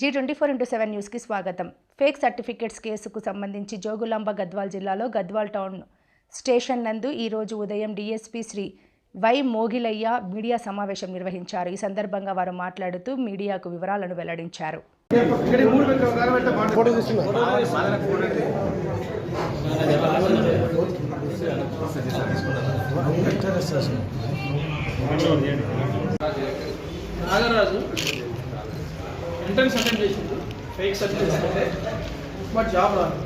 Zee twenty four into seven న్యూస్కి స్వాగతం. Fake certificates కేసుకు సంబంధించి జోగులాంబ గద్వాల్ జిల్లాలో గద్వాల్ టౌన్ స్టేషన్ నందు ఈరోజు ఉదయం DSP Shri Y Mogilaiah media సమావేశం నిర్వహించారు. ఈ సందర్భంగా వారు మాట్లాడుతూ మీడియాకు వివరాలను వెల్లడించారు. నాగరాజు ఎంట్రన్స్ అటెండ్ చేసిండు ఫేక్ సర్టిఫికేట్ బట్ జాబ్ రాదు.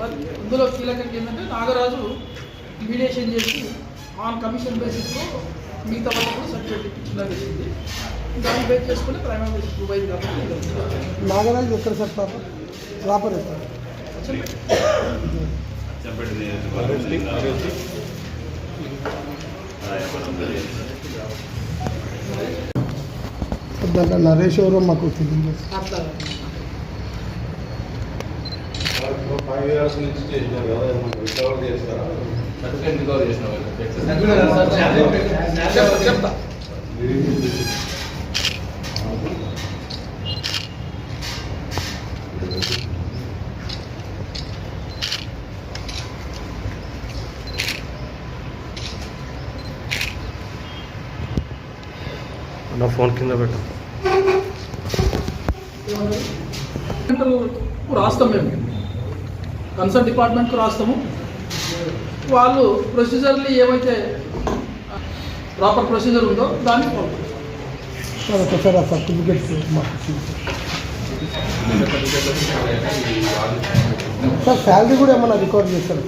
బట్ ఇందులో కీలకంగా ఏంటంటే నాగరాజు మీడియేషన్ చేసి ఆన్ కమిషన్ బేసిస్లో మిగతా వాళ్ళకు కూడా సర్టిఫికేట్ ఇప్పించడం చేసింది. దాన్ని బేస్ చేసుకుని ప్రైమరీ బేసిస్ ప్రూవ్ అయింది కాబట్టి నాగరాజు ఎక్కడ సార్ పాప? ప్రాపర్ ఎక్కడ? దాంట్లో నరేష్ ఎవరో మాకు తెలియదు. ఫైవ్ ఇయర్స్ కదా చెప్తా నా ఫోన్ కింద పెట్టు. రాస్తాం మేము. కన్సర్న్ డిపార్ట్మెంట్కు రాస్తాము. వాళ్ళు ప్రొసీజర్లు ఏవైతే ప్రాపర్ ప్రొసీజర్ ఉందో దాన్ని ఫాలో. సార్ శాలరీ కూడా ఏమన్నా రికార్డ్ చేస్తారు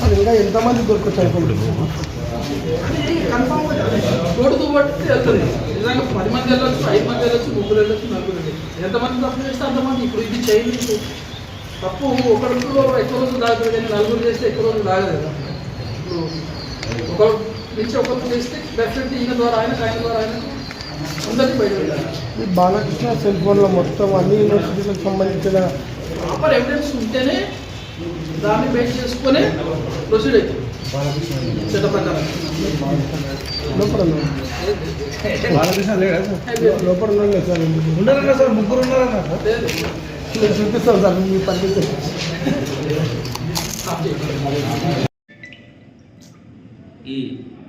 సార్ ఇంకా ఎంతమంది దొరకొచ్చు అనుకుంటున్నాను అది కన్ఫామ్గా తోడుతూ బట్టి వెళ్తుంది. నిజంగా పది మంది వెళ్ళొచ్చు ఐదు మంది వెళ్ళొచ్చు ముగ్గురు వెళ్ళొచ్చు నలుగురు వెళ్ళొచ్చు. ఎంతమంది తప్పు చేస్తే అంతమంది. ఇప్పుడు ఇది చేయలేదు తప్పు ఒకరితో ఎక్కువ రోజులు దాగుతుంది కానీ నలుగురు చేస్తే ఎక్కువ రోజులు దాగదు కదా ఇప్పుడు ఒకరు నుంచి ఒకరు చేస్తే డెఫినెట్లీ ఈయన ద్వారా ఆయన ఆయన ద్వారా ఆయన అందరికీ బయట ఈ బాలకృష్ణ సెల్ ఫోన్లో మొత్తం అన్ని యూనివర్సిటీలకు సంబంధించిన ప్రాపర్ ఎవిడెన్స్ ఉంటేనే దాన్ని బేస్ చేసుకొని ప్రొసీడ్ అవుతుంది. చట్ట ప్రకారం లోపల ఉన్నాడు. సార్ ఎందుకు? ఉన్నారన్నా సార్ ముగ్గురు ఉన్నారన్నా లేదు నేను చూపిస్తాను సార్ మీ పరిస్థితి ఈ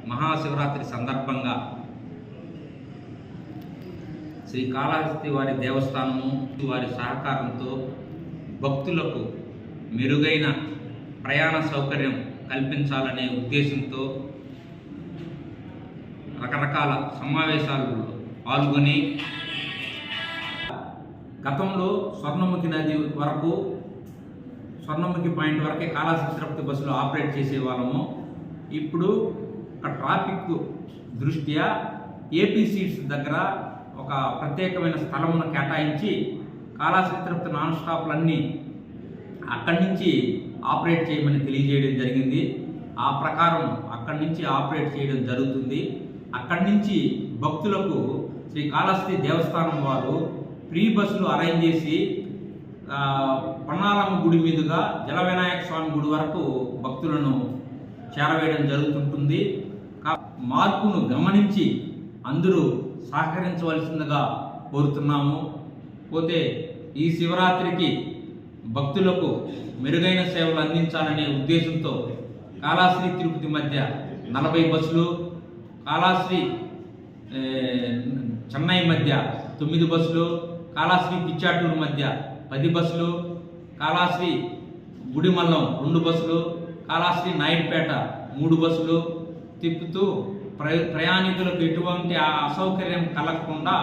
మహాశివరాత్రి సందర్భంగా శ్రీ కాళహస్తి వారి దేవస్థానము వారి సహకారంతో భక్తులకు మెరుగైన ప్రయాణ సౌకర్యం కల్పించాలనే ఉద్దేశంతో రకరకాల సమావేశాలు పాల్గొని గతంలో స్వర్ణముఖి నది వరకు స్వర్ణముఖి పాయింట్ వరకే కాళహస్తి తిరుపతి బస్సులు ఆపరేట్ చేసేవాళ్ళము. ఇప్పుడు ఒక ట్రాఫిక్ దృష్ట్యా ఏపీ సీట్స్ దగ్గర ఒక ప్రత్యేకమైన స్థలమును కేటాయించి కాళహస్తి తిరుపతి నాన్ స్టాప్లన్నీ అక్కడి నుంచి ఆపరేట్ చేయమని తెలియజేయడం జరిగింది. ఆ ప్రకారం అక్కడి నుంచి ఆపరేట్ చేయడం జరుగుతుంది. అక్కడి నుంచి భక్తులకు శ్రీ కాళహస్తి దేవస్థానం వారు ప్రీ బస్సులు అరేంజ్ చేసి ఆ, పన్నాలమ్మ గుడి మీదుగా జల వినాయక స్వామి గుడి వరకు భక్తులను చేరవేయడం జరుగుతుంటుంది. మార్పును గమనించి అందరూ సహకరించవలసిందిగా కోరుతున్నాము. పోతే ఈ శివరాత్రికి భక్తులకు మెరుగైన సేవలు అందించాలనే ఉద్దేశంతో కాళాశ్రీ తిరుపతి మధ్య నలభై బస్సులు కాళాశ్రీ చెన్నై మధ్య తొమ్మిది బస్సులు కాళాశ్రీ పిచ్చాటూరు మధ్య పది బస్సులు కాళాశ్రీ గుడిమల్లం రెండు బస్సులు కాళాశ్రీ నాయుడుపేట మూడు బస్సులు. తిప్పుతూ ప్ర ప్రయాణికులకు ఎటువంటి ఆ అసౌకర్యం కలగకుండా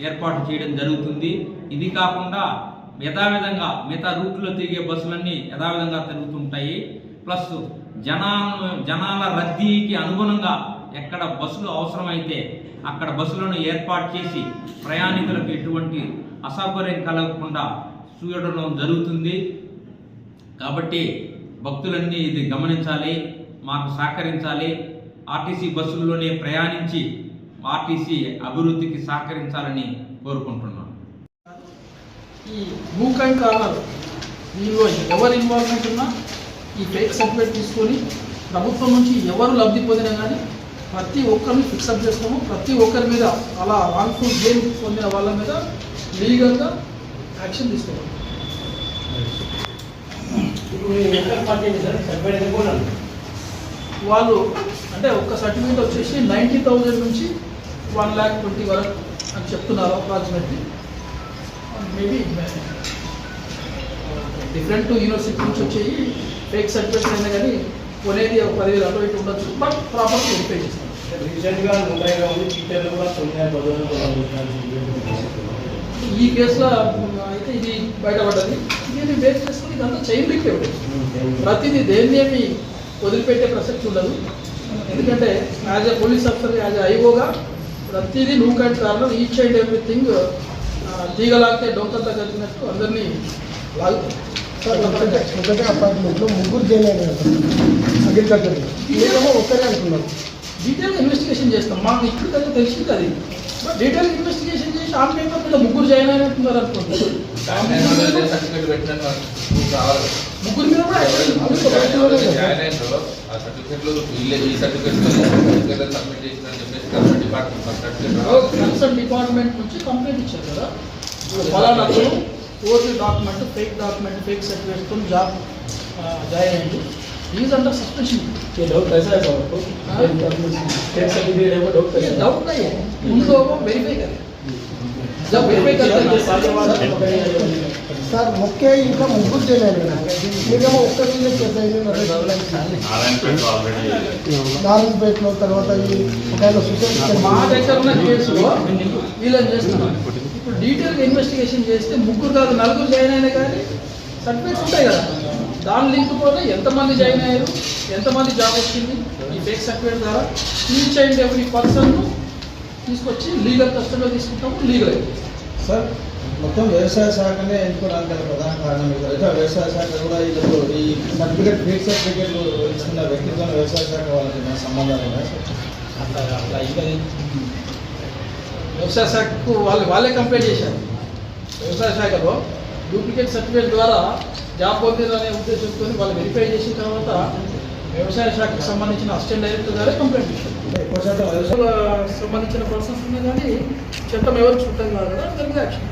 ఏర్పాటు చేయడం జరుగుతుంది. ఇది కాకుండా యథావిధంగా మిగతా రూట్లో తిరిగే బస్సులన్నీ యథావిధంగా తిరుగుతుంటాయి. ప్లస్ జనా జనాల రద్దీకి అనుగుణంగా ఎక్కడ బస్సులు అవసరమైతే అక్కడ బస్సులను ఏర్పాటు చేసి ప్రయాణికులకు ఎటువంటి అసౌకర్యం కలగకుండా చూడడం జరుగుతుంది. కాబట్టి భక్తులన్నీ ఇది గమనించాలి మాకు సహకరించాలి. ఆర్టీసీ బస్సుల్లోనే ప్రయాణించి ఆర్టీసీ అభివృద్ధికి సహకరించాలని కోరుకుంటున్నాను. ఈ భూకాయి కార్నర్ దీనిలో ఎవరు ఇన్వాల్వ్మెంట్ ఉన్నా ఈ ఫేక్ సర్టిఫికేట్ తీసుకొని ప్రభుత్వం నుంచి ఎవరు లబ్ధి పొందినా కానీ ప్రతి ఒక్కరిని ఫిక్సప్ చేస్తాము. ప్రతి ఒక్కరి మీద అలా రాంగ్ఫుల్ గేమ్ పొందిన వాళ్ళ మీద లీగల్గా యాక్షన్ తీసుకుంటాం వాళ్ళు అంటే ఒక్క సర్టిఫికేట్ వచ్చేసి నైంటీ థౌజండ్ నుంచి వన్ ల్యాక్ ట్వంటీ వరకు అని చెప్తున్నారు అప్రాక్సిమేట్లీ మేబీ డిఫరెంట్ యూనివర్సిటీ నుంచి వచ్చేవి ఫేక్ సర్టిఫికేట్స్ అయినా కానీ కొనేది ఒక పదివేలు అటు ఇటు ఉండొచ్చు. బట్ ప్రాపర్ వెరిఫై చేస్తాం. రీసెంట్గా ముంబైలో ఉంది టీచర్లు కూడా తొమ్మిది ఈ కేసులో అయితే ఇది బయటపడ్డది. దీన్ని బేస్ చేసుకుని ఇదంతా చైన్ లింక్ ప్రతిదీ దేన్ని వదిలిపెట్టే ప్రసక్తి ఉండదు. ఎందుకంటే as a police officer as a ఐఓగా ప్రతిదీ నువ్వు కంటే కారణం ఈచ్ అండ్ ఎవ్రీథింగ్ తీగలాగితే డొంకంతా కలిగినట్టు అందరినీ లాగుతాం ఒకటే అపార్ట్మెంట్లో ముగ్గురు జైలు అగ్రికల్చర్. మీరేమో ఒక్కరే అనుకున్నారు డీటెయిల్ ఇన్వెస్టిగేషన్ చేస్తాం. మాకు ఇప్పటికైతే తెలిసింది అది. బట్ డీటెయిల్ ఇన్వెస్టిగేషన్ చేసి ఆ పేపర్ మీద ముగ్గురు జాయిన్ అయినట్టున్నారు అనుకుంటున్నారు సర్టిఫికేట్ పెట్టినాను నాకు రావాలి ముగ్గురు మీద కూడా యాక్షన్ జాయిన్ అయినారు ఆ సర్టిఫికేట్ లో వీళ్ళే ఈ సర్టిఫికేట్ సర్టిఫికేట్ సబ్మిట్ చేసిన చెప్పేసి డిపార్ట్మెంట్ సర్టిఫికేట్ కన్సర్న్ డిపార్ట్మెంట్ నుంచి కంప్లైంట్ ఇచ్చారు కదా ఫలానా OT document fake document fake సర్టిఫికేట్తో జాబ్ జాయిన్ అయ్యింది ఈజ్ అండర్ సస్పెన్షన్ డౌట్ कैसा है आपको टेक सर्टिफिकेट है वो डाउट ये डाउट नहीं है उन लोगों को वेरीफाई करें जब वेरीफाई करते हैं సార్ ఒకే ఇంకా ముగ్గురు అయినారు మీరేమో మీద కేసు అయింది నారాయణపేటలో తర్వాత ఈ మా దగ్గర ఉన్న కేసులో వీళ్ళని చేస్తున్నాం. ఇప్పుడు డీటెయిల్గా ఇన్వెస్టిగేషన్ చేస్తే ముగ్గురు కాదు నలుగురు జాయిన్ అయినా కానీ సర్టిఫికేట్స్ ఉంటాయి కదా. దాని లింక్ కూడా ఎంతమంది జాయిన్ అయ్యారు ఎంతమంది జాబ్ వచ్చింది ఈ ఫేక్ సర్టిఫికేట్ ద్వారా. ఈచ్ అండ్ ఎవ్రీ పర్సన్ తీసుకొచ్చి లీగల్ కస్టడీలో తీసుకుంటాము లీగల్ సార్ మొత్తం వ్యవసాయ శాఖనే ఎంచుకోవడానికి గల ప్రధాన కారణం ఇది. అయితే వ్యవసాయ శాఖ కూడా వీళ్ళకు ఈ సర్టిఫికేట్ ఫేక్ సర్టిఫికేట్లు ఇస్తున్న వ్యక్తితో వ్యవసాయ శాఖ వాళ్ళకి సంబంధాలు అట్లా అట్లా ఇంకా వ్యవసాయ శాఖకు వాళ్ళు వాళ్ళే కంప్లైంట్ చేశారు. వ్యవసాయ శాఖలో డూప్లికేట్ సర్టిఫికేట్ ద్వారా జాబ్ పొందింది అనే ఉద్దేశంతో వాళ్ళు వెరిఫై చేసిన తర్వాత వ్యవసాయ శాఖకు సంబంధించిన అసిస్టెంట్ డైరెక్టర్ గారే కంప్లైంట్ చేశారు. సంబంధించిన పర్సన్స్ ఉన్నాయి కానీ చట్టం ఎవరు చుట్టం కాదు కదా దానికి యాక్షన్.